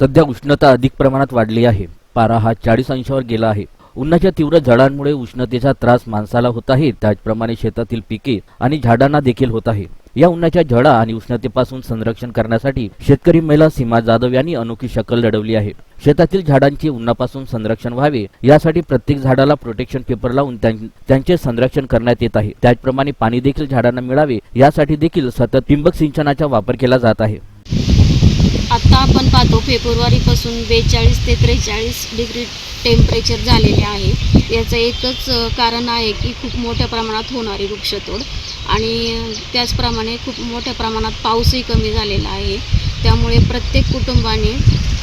सध्या उष्णता अधिक प्रमाणात वाढली आहे. पारा हा चाळीस अंशावर गेला आहे. उन्हाच्या तीव्र झळांमुळे उष्णतेचा त्रास माणसाला होत आहे. त्याचप्रमाणे शेतातील पिके आणि झाडांना देखील होत आहे. या उन्हाच्या झळा आणि उष्णतेपासून संरक्षण करण्यासाठी शेतकरी महिला सीमा जाधव यांनी अनोखी शकल लढवली आहे. शेतातील झाडांचे उन्हापासून संरक्षण व्हावे यासाठी प्रत्येक झाडाला प्रोटेक्शन पेपर लावून त्यां- त्यांचे संरक्षण करण्यात येत आहे. त्याचप्रमाणे पाणी देखील झाडांना मिळावे यासाठी देखील सतत ठिबक सिंचनाचा वापर केला जात आहे. आत्ता आपण पाहतो फेब्रुवारीपासून बेचाळीस ते त्रेचाळीस डिग्री टेम्परेचर झालेले आहे. याचं एकच कारण आहे की खूप मोठ्या प्रमाणात होणारी वृक्षतोड आणि त्याचप्रमाणे खूप मोठ्या प्रमाणात पाऊसही कमी झालेला आहे. त्यामुळे प्रत्येक कुटुंबाने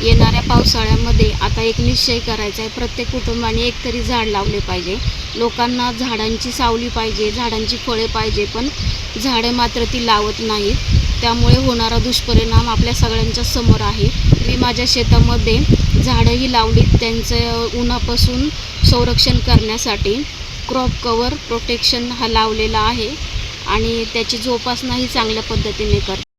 येणाऱ्या पावसाळ्यामध्ये आता एक निश्चय करायचा आहे. प्रत्येक कुटुंबाने एक तरी झाड लावले पाहिजे. लोकांना झाडांची सावली पाहिजे झाडांची फळे पाहिजे पण झाडं मात्र ती लावत नाहीत. त्यामुळे होणारा दुष्परिणाम आपल्या सगळ्यांच्या समोर आहे. मी माझ्या शेतामध्ये झाडंही लावलीत त्यांचं उन्हापासून संरक्षण करण्यासाठी. क्रॉप कवर प्रोटेक्शन हा लावलेला आहे आणि त्याची जोपासनाही चांगल्या पद्धतीने करते